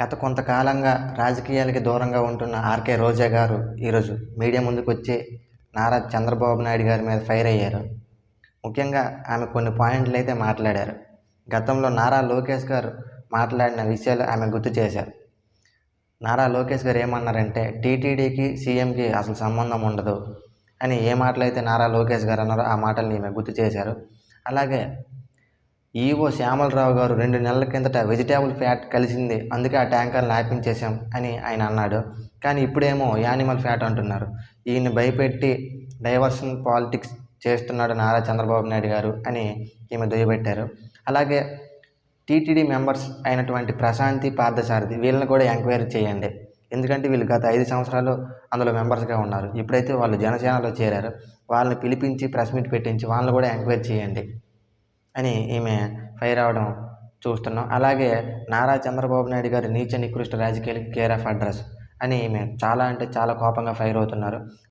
గత కొంతకాలంగా రాజకీయాలకి దూరంగా ఉంటున్న ఆర్కే రోజా గారు ఈరోజు మీడియా ముందుకు వచ్చి నారా చంద్రబాబు నాయుడు గారి మీద ఫైర్ అయ్యారు. ముఖ్యంగా ఆమె కొన్ని పాయింట్లు అయితే మాట్లాడారు. గతంలో నారా లోకేష్ గారు మాట్లాడిన విషయాలు ఆమె గుర్తు చేశారు. నారా లోకేష్ గారు ఏమన్నారంటే టీటీడీకి సీఎంకి అసలు సంబంధం ఉండదు అని ఏ మాటలు అయితే నారా లోకేష్ గారు అన్నారో ఆ మాటల్ని ఈమె గుర్తు చేశారు. అలాగే ఈవో శ్యామలరావు గారు రెండు నెలల కిందట వెజిటేబుల్ ఫ్యాట్ కలిసింది అందుకే ఆ ట్యాంకర్ని ఆపించేశాం అని ఆయన అన్నాడు. కానీ ఇప్పుడేమో యానిమల్ ఫ్యాట్ అంటున్నారు. ఈయన్ని భయపెట్టి డైవర్షన్ పాలిటిక్స్ చేస్తున్నాడు నారా చంద్రబాబు నాయుడు గారు అని ఈమె దుయ్యబెట్టారు. అలాగే టీటీడీ మెంబర్స్ అయినటువంటి ప్రశాంతి పార్థసారథి వీళ్ళని కూడా ఎంక్వైరీ చేయండి. ఎందుకంటే వీళ్ళు గత ఐదు సంవత్సరాలు అందులో మెంబర్స్గా ఉన్నారు. ఇప్పుడైతే వాళ్ళు జనసేనలో చేరారు. వాళ్ళని పిలిపించి ప్రెస్ మీట్ పెట్టించి వాళ్ళని కూడా ఎంక్వైరీ చేయండి. అని ఈమె ఫైర్ అవడం చూస్తున్నాం. అలాగే నారా చంద్రబాబు నాయుడు గారి నీచ నికృష్ట రాజకీయాలకి కేర్ ఆఫ్ అడ్రస్ అని ఈమె చాలా అంటే చాలా కోపంగా ఫైర్ అవుతున్నారు.